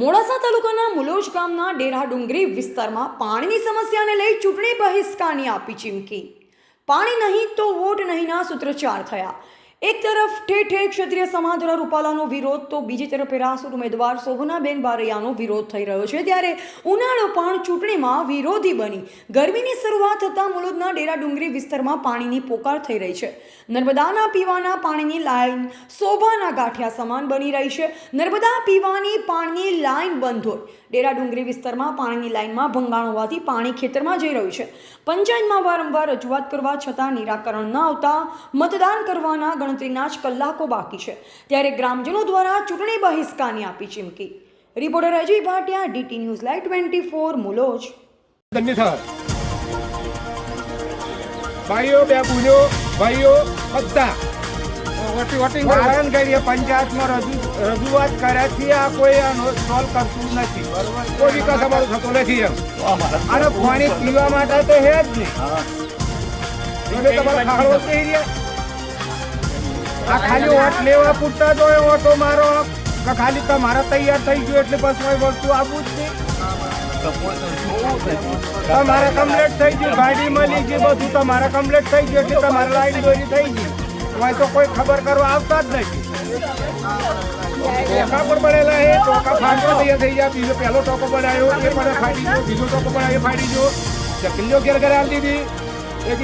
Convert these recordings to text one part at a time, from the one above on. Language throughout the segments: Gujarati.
મોડાસા તાલુકાના મુલોજ ગામના ડેરા ડુંગરી વિસ્તારમાં પાણીની સમસ્યાને લઈ ચૂંટણી બહિષ્કારની આપી ચીમકી. પાણી નહીં તો વોટ નહીંના સૂત્રોચ્ચાર થયા. એક તરફ ઠેર ઠેર ક્ષત્રિય સમાજ દ્વારા રૂપાલાનો વિરોધ, તો બીજી તરફ રાસુર ઉમેદવાર શોભનાબેન બારૈયાનો વિરોધ થઈ રહ્યો છે. ત્યારે ઉનાળો પણ ચૂંટણીમાં વિરોધી બની. ગરમીની શરૂઆત થતાં મુલુદના ડેરા ડુંગરી વિસ્તારમાં પાણીની પોકાર થઈ રહી છે. નર્મદાના પીવાના પાણીની લાઈન શોભાના ગાંઠિયા સમાન બની રહી છે. નર્મદા પીવાની પાણીની લાઈન બંધ હોય. ડેરા ડુંગરી વિસ્તારમાં પાણીની લાઈનમાં ભંગાણ હોવાથી પાણી ખેતરમાં જઈ રહ્યું છે. પંચાયતમાં વારંવાર રજૂઆત કરવા છતાં નિરાકરણ ન આવતા મતદાન કરવાના ગણતરીના જ કલાકો બાકી છે. ત્યારે ગ્રામજનો દ્વારા ચૂંટણી બહિષ્કારની આપી ચીમકી. Reporter Ajay Bhatia DT news live twenty four મુલોજ. ભાઈઓ બે બુજો ભાઈઓ બધા. વોટિંગ વોટિંગ પંચાયતમાં રજૂ રજૂઆત કર્યા આ કોઈ સોલ્વ કરતું નથી. કોઈ વિકાસ અમારો થતો નથી એમ. અને પાણી પીવા માટે તો હે જ નહીં તમે ખાડો થઈ રહ્યા? આ ખાલી ઓટ લેવા પૂરતા જ હોય, ઓટો મારો. ખાલી તમારા તૈયાર થઈ ગયું એટલે બસ હોય વસ્તુ આપવું જ નહીં. તમારે કમ્પ્લીટ થઈ ગયું, ગાડી મળી ગઈ, બધું તમારે કમ્પ્લીટ થઈ ગયું એટલે તમારે લાઈન દોરી થઈ ગઈ. હોય તો કોઈ ખબર કરવા આવતા જ નથી. ટોકા પણ પડેલા છે, ટોકા ફાટવા તૈયાર થઈ ગયા. બીજો પહેલો ટોકો બનાવ્યો એ પણ ફાટી ગયો. બીજો ટોકો બનાવ્યો એ ફાટી ગયો. ચકલીઓ ઘેર ઘરે આવી દીધી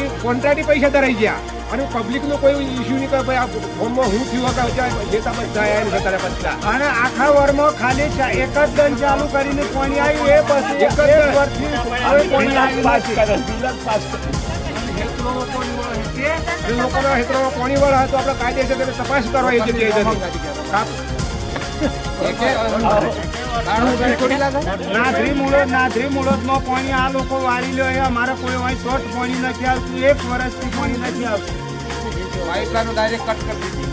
એ કોન્ટ્રાટી પૈસા ધરાઈ ગયા. અને પબ્લિકનો કોઈ ઇસ્યુ નહીં કે ભાઈ આ ફોર્મમાં હું થયું કે જે તમે જાય જતા બધા અને આખા વરમાં ખાલી એક જ ગન ચાલુ કરીને પાણી આવ્યું એ પછી એક જ. વર્ષથી હવે પાણી. જે લોકોના વાળા તો આપણે કાયદેસર રીતે તપાસ કરવા એ જગ્યાએ નાધરી મુળદ નાધરી મુળદમાં પાણી આ લોકો વાળી લ્યો એ અમારે કોઈ અહીં શોર્ટ પાણી નથી આવતું એક વર્ષથી પાણી નથી આવતું. ડાયરેક્ટ કટ કરી દીધી.